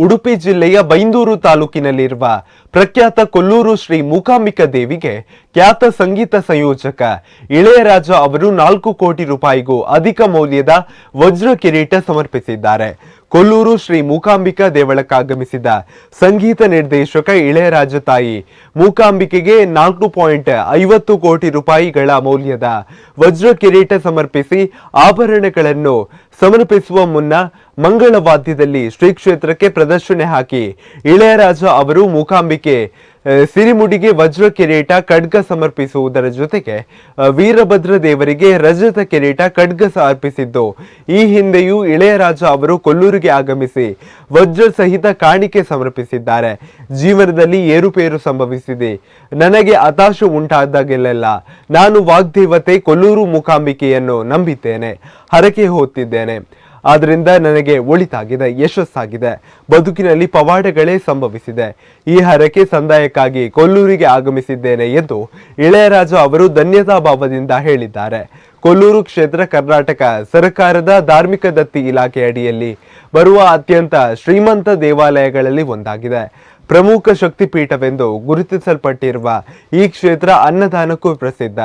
ಉಡುಪಿ ಜಿಲ್ಲೆಯ ಬೈಂದೂರು ತಾಲೂಕಿನಲ್ಲಿರುವ ಪ್ರಖ್ಯಾತ ಕೊಲ್ಲೂರು ಶ್ರೀ ಮೂಕಾಂಬಿಕಾ ದೇವಿಗೆ ಖ್ಯಾತ ಸಂಗೀತ ಸಂಯೋಜಕ ಇಳೆಯರಾಜ ಅವರು ನಾಲ್ಕು ಕೋಟಿ ರೂಪಾಯಿಗೂ ಅಧಿಕ ಮೌಲ್ಯದ ವಜ್ರ ಕಿರೀಟ ಸಮರ್ಪಿಸಿದ್ದಾರೆ. ಕೊಲ್ಲೂರು ಶ್ರೀ ಮೂಕಾಂಬಿಕಾ ದೇವಳಕ್ಕಾಗಮಿಸಿದ ಸಂಗೀತ ನಿರ್ದೇಶಕ ಇಳೆಯರಾಜ ತಾಯಿ ಮೂಕಾಂಬಿಕೆಗೆ ನಾಲ್ಕು ಪಾಯಿಂಟ್ ಐವತ್ತು ಕೋಟಿ ರೂಪಾಯಿಗಳ ಮೌಲ್ಯದ ವಜ್ರ ಕಿರೀಟ ಸಮರ್ಪಿಸಿ ಆಭರಣಗಳನ್ನು ಸಮರ್ಪಿಸುವ ಮುನ್ನ ಮಂಗಳವಾದ್ಯದಲ್ಲಿ ಶ್ರೀ ಕ್ಷೇತ್ರಕ್ಕೆ ಪ್ರದರ್ಶನ ಹಾಕಿ ಇಳೆಯರಾಜ ಅವರು ಮೂಕಾಂಬಿಕೆ ಸಿರಿಮುಡಿಗೆ ವಜ್ರ ಕಿರೀಟ ಖಡ್ಗ ಸಮರ್ಪಿಸುವುದರ ಜೊತೆಗೆ ವೀರಭದ್ರ ದೇವರಿಗೆ ರಜತ ಕಿರೀಟ ಖಡ್ಗ ಸಮರ್ಪಿಸಿದ್ದು ಈ ಹಿಂದೆಯೂ ಇಳೆಯರಾಜ ಅವರು ಕೊಲ್ಲೂರಿಗೆ ಆಗಮಿಸಿ ವಜ್ರ ಸಹಿತ ಕಾಣಿಕೆ ಸಮರ್ಪಿಸಿದ್ದಾರೆ. ಜೀವನದಲ್ಲಿ ಏರುಪೇರು ಸಂಭವಿಸಿದೆ. ನನಗೆ ಹತಾಶ ಉಂಟಾದಾಗೆಲ್ಲ ನಾನು ವಾಗ್ದೇವತೆ ಕೊಲ್ಲೂರು ಮೂಕಾಂಬಿಕೆಯನ್ನು ನಂಬಿದ್ದೇನೆ. ಹರಕೆ ಹೊತ್ತಿದ್ದೇನೆ. ಆದ್ರಿಂದ ನನಗೆ ಒಳಿತಾಗಿದೆ, ಯಶಸ್ಸಾಗಿದೆ. ಬದುಕಿನಲ್ಲಿ ಪವಾಡಗಳೇ ಸಂಭವಿಸಿದೆ. ಈ ಹರಕೆ ಸಂದಾಯಕ್ಕಾಗಿ ಕೊಲ್ಲೂರಿಗೆ ಆಗಮಿಸಿದ್ದೇನೆ ಎಂದು ಇಳೆಯರಾಜ ಅವರು ಧನ್ಯತಾ ಭಾವದಿಂದ ಹೇಳಿದ್ದಾರೆ. ಕೊಲ್ಲೂರು ಕ್ಷೇತ್ರ ಕರ್ನಾಟಕ ಸರ್ಕಾರದ ಧಾರ್ಮಿಕ ದತ್ತಿ ಇಲಾಖೆ ಅಡಿಯಲ್ಲಿ ಬರುವ ಅತ್ಯಂತ ಶ್ರೀಮಂತ ದೇವಾಲಯಗಳಲ್ಲಿ ಒಂದಾಗಿದೆ. ಪ್ರಮುಖ ಶಕ್ತಿಪೀಠವೆಂದು ಗುರುತಿಸಲ್ಪಟ್ಟಿರುವ ಈ ಕ್ಷೇತ್ರ ಅನ್ನದಾನಕ್ಕೂ ಪ್ರಸಿದ್ಧ.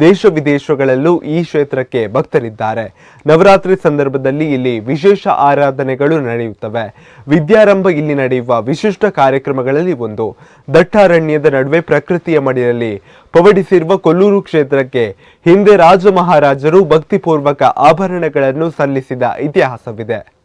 ದೇಶ ವಿದೇಶಗಳಲ್ಲೂ ಈ ಕ್ಷೇತ್ರಕ್ಕೆ ಭಕ್ತರಿದ್ದಾರೆ. ನವರಾತ್ರಿ ಸಂದರ್ಭದಲ್ಲಿ ಇಲ್ಲಿ ವಿಶೇಷ ಆರಾಧನೆಗಳು ನಡೆಯುತ್ತವೆ. ವಿದ್ಯಾರಂಭ ಇಲ್ಲಿ ನಡೆಯುವ ವಿಶಿಷ್ಟ ಕಾರ್ಯಕ್ರಮಗಳಲ್ಲಿ ಒಂದು. ದಟ್ಟಾರಣ್ಯದ ನಡುವೆ ಪ್ರಕೃತಿಯ ಮಡಿಯಲ್ಲಿ ಪವಡಿಸಿರುವ ಕೊಲ್ಲೂರು ಕ್ಷೇತ್ರಕ್ಕೆ ಹಿಂದೆ ರಾಜ ಮಹಾರಾಜರು ಭಕ್ತಿಪೂರ್ವಕ ಆಭರಣಗಳನ್ನು ಸಲ್ಲಿಸಿದ ಇತಿಹಾಸವಿದೆ.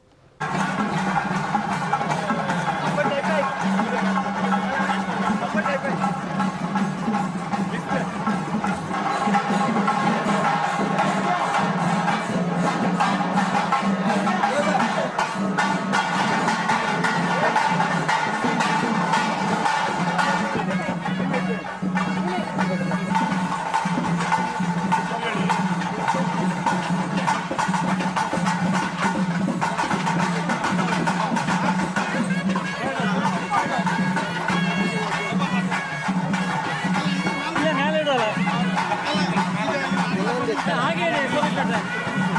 对。